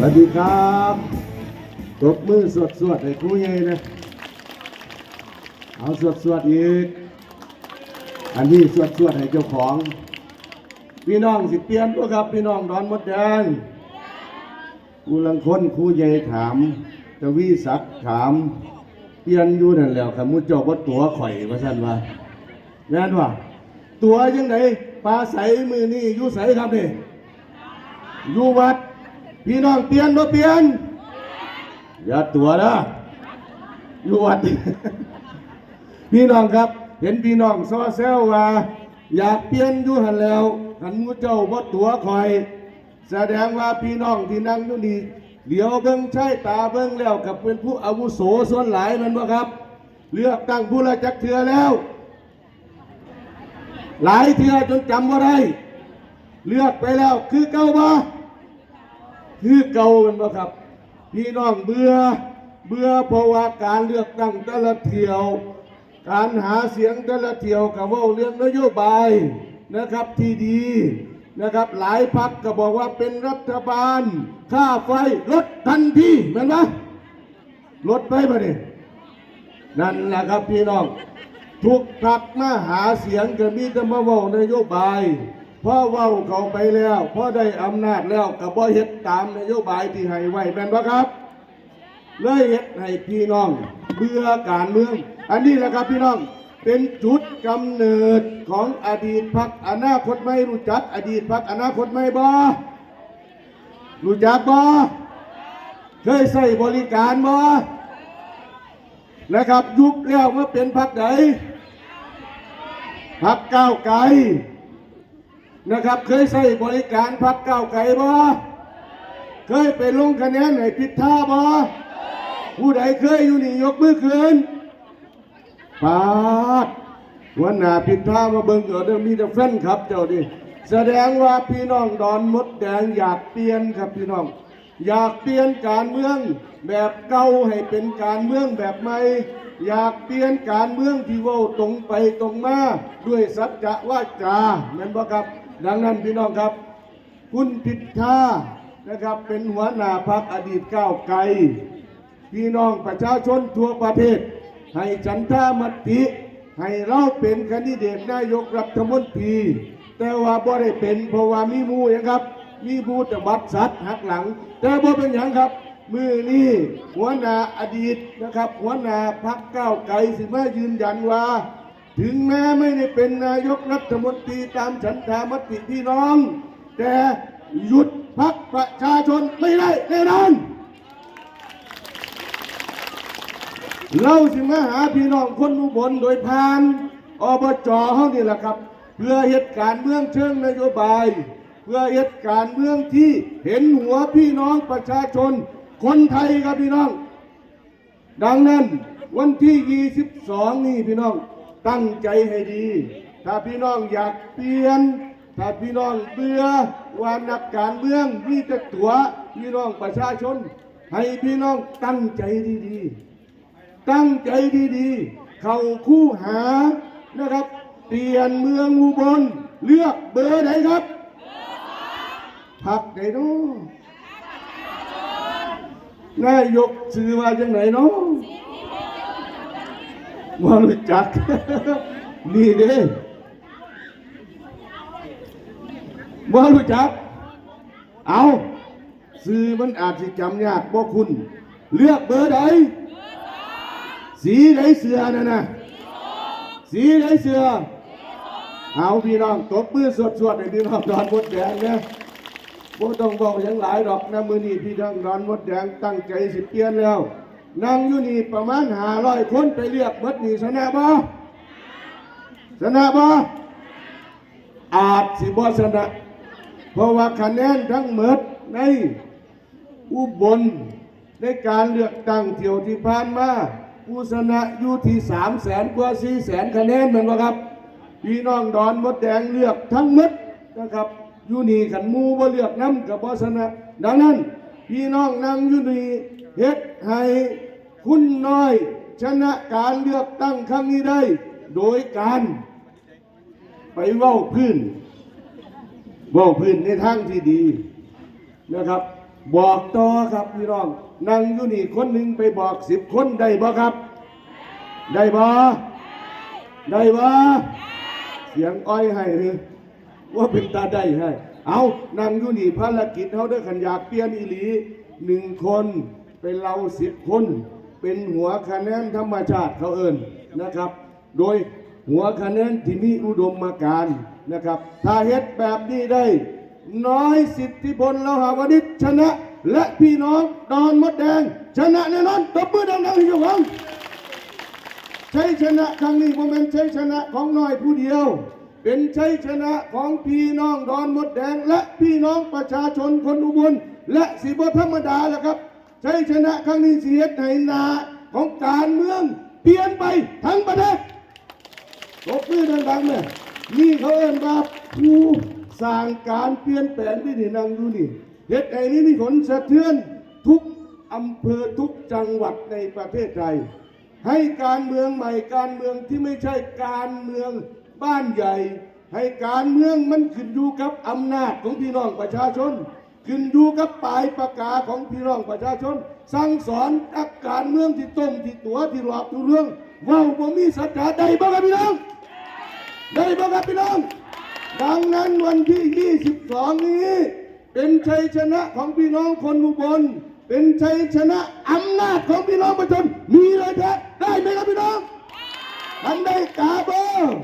สวัสดีครับตบมือสวดสวดๆให้ครูใหญ่นะเอาสวดสวดๆอีก อันนี้สวดสวดๆให้เจ้าของ พี่น้องสิเปลี่ยนตัวครับ พี่น้องดอนมดแดงกูลังคนครูใหญ่ถามตะวีศักดิ์ถาม เปลี่ยนอยู่นั่นแล้วขมุเจ้าว่าตัวข่อยว่าสั่นว่าแม่นว่าตัวยังไงปลาใสมือนี่อยู่ใสครับนี่อยู่วัด พี่น้องเปลี่ยนบ่เปลี่ยนอย่าตัวนะอยู่วัดพี่น้องครับ เห็นพี่น้องซอแซวว่า อยากเปลี่ยนอยู่หันแล้วหันมูเจ้าบ่ตัวคอย แสดงว่าพี่น้องที่นั่งอยู่นี่เดี๋ยวเบิ่งใช้ตาเบิ่งแล้วกับเป็นผู้อาวุโสส่วนหลายมันบ่ครับ เลือกตั้งผู้ละจักเทือแล้ว หลายเทือจนจำว่าได้เลือกไปแล้วคือเก่าบ่ คือเก่ากันบ่ครับ พี่น้องเบื่อเบื่อเพราะว่าการเลือกตั้งแต่ละเที่ยว การหาเสียงแต่ละเที่ยวกับว่าเรื่องนโยบายนะครับที่ดีนะครับ หลายพักก็บอกว่าเป็นรัฐบาล ค่าไฟลดทันทีแม่นไหมลดไปปะเนี่ยนั่นแหละครับพี่น้อง ทุกพักมาหาเสียงก็มีแต่มาว้านโยบาย พอเว้าเขาไปแล้วพอได้อำนาจแล้วก็บ่เฮ็ดตามนโยบายที่ให้ไว้แม่นบ่ครับ เลยเฮ็ดให้พี่น้องเบื่อการเมือง อันนี้แหละครับพี่น้องเป็นจุดกำเนิดของอดีตพักอนาคตไม่รู้จัก อดีตพักอนาคตไม่บ่รู้จักบ่เคยใส่บริการบ่นะครับยุบแล้วเมื่อเป็นพักไหนพักก้าวไกล นะครับ เคยใส่บริการพักเก้าไกลบ่เคยไปลงคะแนนให้พิธาบ่ผู้ใดเคยอยู่นี่ยกมือขึ้นปาดวันหน้าพิธามาเบิ่งเกิดมีแต่แฟนครับเจ้าดิแสดงว่าพี่น้องดอนมดแดงอยากเปลี่ยนครับพี่น้อง อยากเปลี่ยนการเมืองแบบเก่าให้เป็นการเมืองแบบใหม่ อยากเปลี่ยนการเมืองที่ว่าตรงไปตรงมาด้วยสัจจะว่าจาแม่นบ่ครับ ดังนั้นพี่น้องครับ คุณพิธานะครับเป็นหัวหน้าพรรคอดีตก้าวไกลพี่น้องประชาชนทั่วประเทศ ให้ฉันทามติ ให้เราเป็นคนดิเดตนายกรัฐมนตรี แต่ว่าบ่ได้เป็นเพราะว่ามีมูอย่างครับ มีบูตบัตรสัตว์หักหลัง แต่บ่เป็นอย่างครับ มือนี้หัวหน้าอดีตนะครับ หัวหน้าพักก้าวไกลสิมายืนยันว่า ถึงแม้ไม่ได้เป็นนายกรัฐมนตรีตามฉันทามติพี่น้อง แต่หยุดพักประชาชนไม่ได้แน่นอนเราสิมาหาพี่น้องคนอุบลโดยผ่านอบจเฮานี่แหละครับ เพื่อเหตุการณ์เมืองเชิงนโยบาย เพื่อเหตุการณ์เมืองที่เห็นหัวพี่น้องประชาชน คนไทยครับพี่น้อง ดังนั้นวันที่ 22 นี่พี่น้องตั้งใจให้ดี ถ้าพี่น้องอยากเปลี่ยน ถ้าพี่น้องเบื่อว่านักการเมืองมีแต่ตัวพี่น้องประชาชน ให้พี่น้องตั้งใจดีๆ ตั้งใจดีๆ เข้าคู่หานะครับ เปลี่ยนเมืองอุบลเลือกเบอร์ไหนครับพักไหนเนาะ นายกชื่อว่าจังไหนเนาะว่ารู้จัก นี่เด้ว่ารู้จัก เอาซื้อมันอาจจะจำยากบ่คุณ เลือกเบอร์ใดสีไหนเสือนั่นนะสีไหนเสือ เอาพี่น้องตบมือสวดสวดๆให้พี่น้องดอนมดแดงเนะ บ่ต้องบอกหยังหลายดอกนะมือนี้พี่น้องดอนมดแดงตั้งใจสิเปลี่ยนแล้วนั่งอยู่นี่ประมาณห้าร้อยคนไปเลือกเบิดนี่ชนะบ่ชนะบ่อาจสิบ่ชนะเพราะว่าคะแนนทั้งหมดในอุบลในการเลือกตั้งเที่ยวที่ผ่านมาผู้ชนะอยู่ที่สามแสนกว่าสี่แสนคะแนนเหมือนว่าครับพี่น้องดอนมดแดงเลือกทั้งหมดนะครับ อยู่นี่ขันมูว่เลือกน้ำกับบ่ชนะ ดังนั้น พี่น้องนั่งอยู่นี่เฮ็ดให้คุณน้อย ชนะการเลือกตั้งครั้งนี้ได้ โดยการ ไปเว้าพื้นเว่าพื้นในทางที่ดีนะครับ บอกต่อครับพี่น้องนั่งอยู่นี่คนหนึ่งไปบอกสิบคนได้บ่ครับ ได้บ่ได้บ่เสียงอ้อยให้หรือ ว่าเป็นตาได้ให้เอานั่งอยู่นี่ภารกิจเขาได้ขันยากเปลี่ยนอีหลีหนึ่งคนเป็นเราสิบคน เป็นหัวคะแนนธรรมชาติเขาเอิญนะครับ โดยหัวคะแนนที่มีอุดมมาการนะครับ ถ้าเฮ็ดแบบนี้ได้ น้อยสิทธิพลเราหาวดิษชนะ และพี่น้องดอนมดแดง ชนะแน่นอนตบมือดังๆให้เจ้าของชัยชนะครั้งนี้ผมเป็นชัยชนะของน้อยผู้เดียว เป็นชัยชนะของพี่น้องดอนมดแดง และพี่น้องประชาชนคนอุบลและสีบธรรมดาแหละครับชัยชนะครั้งนี้เสียในนาของการเมืองเปลี่ยนไปทั้งประเทศตบมือดังๆเนี่ยนี่เขาเอิ้นว่าผู้สร้างการเปลี่ยนแปลงที่นี่นั่งอยู่นี่เหตุไอ้นี้มีผลสะเทือนทุกอำเภอทุกจังหวัดในประเทศไทยให้การเมืองใหม่การเมืองที่ไม่ใช่การเมือง บ้านใหญ่ ให้การเมืองมันขึ้นอยู่กับอำนาจของพี่น้องประชาชน ขึ้นอยู่กับปลายปากกาของพี่น้องประชาชน สั่งสอนนักการเมืองที่ต้มที่ตัวที่หลอกทุเรื่องว่าบ่มีสัจจะใดบ้างครับพี่น้องได้บ้างครับพี่น้อง ดังนั้นวันที่ 22 นี้ เป็นชัยชนะของพี่น้องคนอุบลเป็นชัยชนะอำนาจของพี่น้องประชาชนมีเลยแท้ได้ไหมครับพี่น้องท่านได้กาเบอร์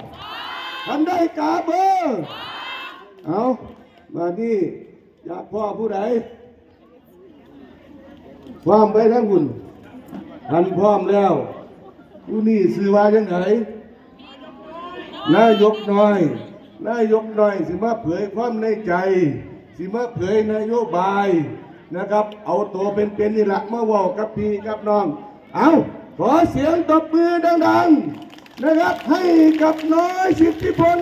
ท่านได้กาเบอร์เอามานี่อยากพ่อผู้ใดพร้อมไปทั้งคุณท่านพร้อมแล้วผู้นี่ซื้อว่าจังไงนายกน้อย นายกน้อย สิมาเผยความในใจ สิมาเผยนโยบายนะครับ เอาตัวเป็นๆนี่แหละมาเว่ากับพี่กับน้อง เอาขอเสียงตบมือดัง ๆ นะครับให้กับน้อยสิทธิพล